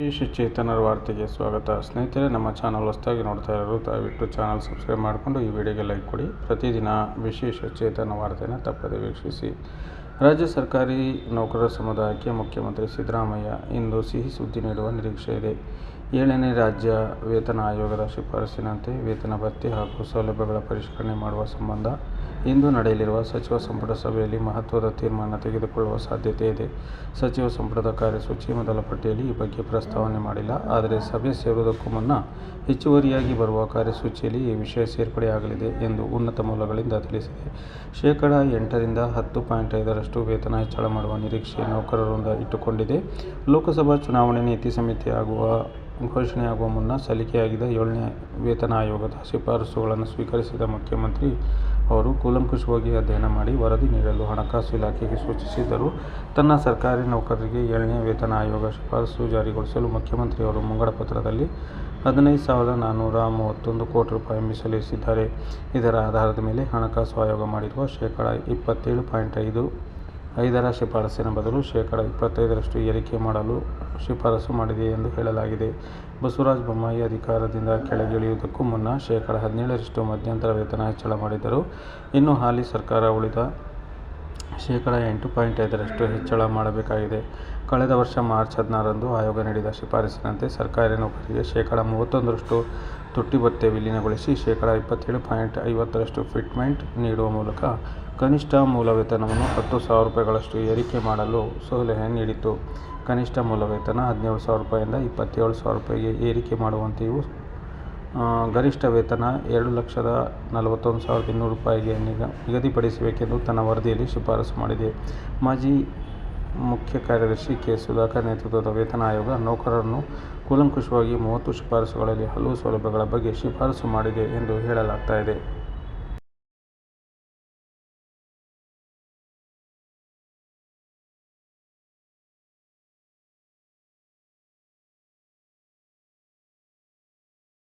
ವಿಶೇಷ ಚೇತನರ ವಾರ್ತೆಗೆ ಸ್ವಾಗತ. ಸ್ನೇಹಿತರೆ, ನಮ್ಮ ಚಾನಲ್ ಹೊಸದಾಗಿ ನೋಡ್ತಾ ಇರೋರು, ದಯವಿಟ್ಟು ಚಾನಲ್ ಸಬ್ಸ್ಕ್ರೈಬ್ ಮಾಡಿಕೊಂಡು ಈ ವಿಡಿಯೋಗೆ ಲೈಕ್ ಕೊಡಿ. ಪ್ರತಿದಿನ ವಿಶೇಷ ಚೇತನ ವಾರ್ತೆಯನ್ನು ತಪ್ಪದೆ ವೀಕ್ಷಿಸಿ. ರಾಜ್ಯ ಸರ್ಕಾರಿ ನೌಕರರ ಸಮುದಾಯಕ್ಕೆ ಮುಖ್ಯಮಂತ್ರಿ ಸಿದ್ದರಾಮಯ್ಯ ಇಂದು ಸಿಹಿ ಸುದ್ದಿ ನೀಡುವ ನಿರೀಕ್ಷೆ ಇದೆ. ಏಳನೇ ರಾಜ್ಯ ವೇತನ ಆಯೋಗದ ಶಿಫಾರಸಿನಂತೆ ವೇತನ ಭತ್ಯೆ ಹಾಗೂ ಸೌಲಭ್ಯಗಳ ಪರಿಷ್ಕರಣೆ ಮಾಡುವ ಸಂಬಂಧ ಇಂದು ನಡೆಯಲಿರುವ ಸಚಿವ ಸಂಪುಟ ಸಭೆಯಲ್ಲಿ ಮಹತ್ವದ ತೀರ್ಮಾನ ತೆಗೆದುಕೊಳ್ಳುವ ಸಾಧ್ಯತೆ ಇದೆ. ಸಚಿವ ಸಂಪುಟದ ಕಾರ್ಯಸೂಚಿ ಮೊದಲ ಪಟ್ಟಿಯಲ್ಲಿ ಈ ಬಗ್ಗೆ ಪ್ರಸ್ತಾವನೆ ಮಾಡಿಲ್ಲ. ಆದರೆ ಸಭೆ ಸೇರುವುದಕ್ಕೂ ಮುನ್ನ ಹೆಚ್ಚುವರಿಯಾಗಿ ಬರುವ ಕಾರ್ಯಸೂಚಿಯಲ್ಲಿ ಈ ವಿಷಯ ಸೇರ್ಪಡೆಯಾಗಲಿದೆ ಎಂದು ಉನ್ನತ ಮೂಲಗಳಿಂದ ತಿಳಿಸಿದೆ. ಶೇಕಡ ಎಂಟರಿಂದ ಹತ್ತು ಪಾಯಿಂಟ್ ಐದರಷ್ಟು ವೇತನ ಹೆಚ್ಚಳ ಮಾಡುವ ನಿರೀಕ್ಷೆ ನೌಕರರಿಂದ ಇಟ್ಟುಕೊಂಡಿದೆ. ಲೋಕಸಭಾ ಚುನಾವಣೆ ನೀತಿ ಸಮಿತಿ ಆಗುವ ಘೋಷಣೆಯಾಗುವ ಮುನ್ನ ಸಲ್ಲಿಕೆಯಾಗಿದ್ದ ಏಳನೇ ವೇತನ ಆಯೋಗದ ಶಿಫಾರಸುಗಳನ್ನು ಸ್ವೀಕರಿಸಿದ ಮುಖ್ಯಮಂತ್ರಿ ಅವರು ಕೂಲಂಕುಷವಾಗಿ ಅಧ್ಯಯನ ಮಾಡಿ ವರದಿ ನೀಡಲು ಹಣಕಾಸು ಇಲಾಖೆಗೆ ಸೂಚಿಸಿದ್ದರು. ತನ್ನ ಸರ್ಕಾರಿ ನೌಕರರಿಗೆ ಏಳನೇ ವೇತನ ಆಯೋಗ ಶಿಫಾರಸು ಜಾರಿಗೊಳಿಸಲು ಮುಖ್ಯಮಂತ್ರಿಯವರು ಮುಂಗಡ ಪತ್ರದಲ್ಲಿ ಹದಿನೈದು ಸಾವಿರದ ನಾನ್ನೂರ ಮೂವತ್ತೊಂದು ಕೋಟಿ ರೂಪಾಯಿ ಮೀಸಲಿರಿಸಿದ್ದಾರೆ. ಇದರ ಆಧಾರದ ಮೇಲೆ ಹಣಕಾಸು ಆಯೋಗ ಮಾಡಿರುವ ಶೇಕಡ ಇಪ್ಪತ್ತೇಳು ಪಾಯಿಂಟ್ ಐದು ಐದರ ಶಿಫಾರಸಿನ ಬದಲು ಶೇಕಡ ಇಪ್ಪತ್ತೈದರಷ್ಟು ಏರಿಕೆ ಮಾಡಲು ಶಿಫಾರಸು ಮಾಡಿದೆ ಎಂದು ಹೇಳಲಾಗಿದೆ. ಬಸವರಾಜ ಬೊಮ್ಮಾಯಿ ಅಧಿಕಾರದಿಂದ ಕೆಳಗಿಳಿಯುವುದಕ್ಕೂ ಮುನ್ನ ಶೇಕಡ ಹದಿನೇಳರಷ್ಟು ಮಧ್ಯಂತರ ವೇತನ ಹೆಚ್ಚಳ ಮಾಡಿದರು. ಇನ್ನು ಹಾಲಿ ಸರ್ಕಾರ ಉಳಿದ ಶೇಕಡ ಎಂಟು ಪಾಯಿಂಟ್ ಐದರಷ್ಟು ಹೆಚ್ಚಳ ಮಾಡಬೇಕಾಗಿದೆ. ಕಳೆದ ವರ್ಷ ಮಾರ್ಚ್ ಹದಿನಾರರಂದು ಆಯೋಗ ನೀಡಿದ ಶಿಫಾರಸಿನಂತೆ ಸರ್ಕಾರಿ ನೌಕರಿಗೆ ಶೇಕಡ ಮೂವತ್ತೊಂದರಷ್ಟು ತುಟ್ಟಿ ಭತ್ಯೆ ವಿಲೀನಗೊಳಿಸಿ ಶೇಕಡ ಇಪ್ಪತ್ತೇಳು ಪಾಯಿಂಟ್ ಐವತ್ತರಷ್ಟು ಫಿಟ್ಮೆಂಟ್ ನೀಡುವ ಮೂಲಕ ಕನಿಷ್ಠ ಮೂಲ ವೇತನವನ್ನು ಹತ್ತು ಸಾವಿರ ರೂಪಾಯಿಗಳಷ್ಟು ಏರಿಕೆ ಮಾಡಲು ಸಲಹೆ ನೀಡಿತು ಕನಿಷ್ಠ ಮೂಲ ವೇತನ ಹದಿನೇಳು ಸಾವಿರ ರೂಪಾಯಿಯಿಂದ ಇಪ್ಪತ್ತೇಳು ಸಾವಿರ ರೂಪಾಯಿಗೆ ಏರಿಕೆ ಮಾಡುವಂತೆಯೂ ಗರಿಷ್ಠ ವೇತನ ಎರಡು ಲಕ್ಷದ ನಲವತ್ತೊಂದು ಸಾವಿರದ ಇನ್ನೂರು ರೂಪಾಯಿಗೆ ನಿಗ, ನಿಗದಿಪಡಿಸಬೇಕೆಂದು ತನ್ನ ವರದಿಯಲ್ಲಿ ಶಿಫಾರಸು ಮಾಡಿದೆ. ಮಾಜಿ ಮುಖ್ಯ ಕಾರ್ಯದರ್ಶಿ ಕೆ. ಸುಧಾಕರ್ ನೇತೃತ್ವದ ವೇತನ ಆಯೋಗ ನೌಕರರನ್ನು ಕೂಲಂಕುಷವಾಗಿ ಮೂವತ್ತು ಶಿಫಾರಸುಗಳಲ್ಲಿ ಹಲವು ಸೌಲಭ್ಯಗಳ ಬಗ್ಗೆ ಶಿಫಾರಸು ಮಾಡಿದೆ ಎಂದು ಹೇಳಲಾಗ್ತಾ ಇದೆ.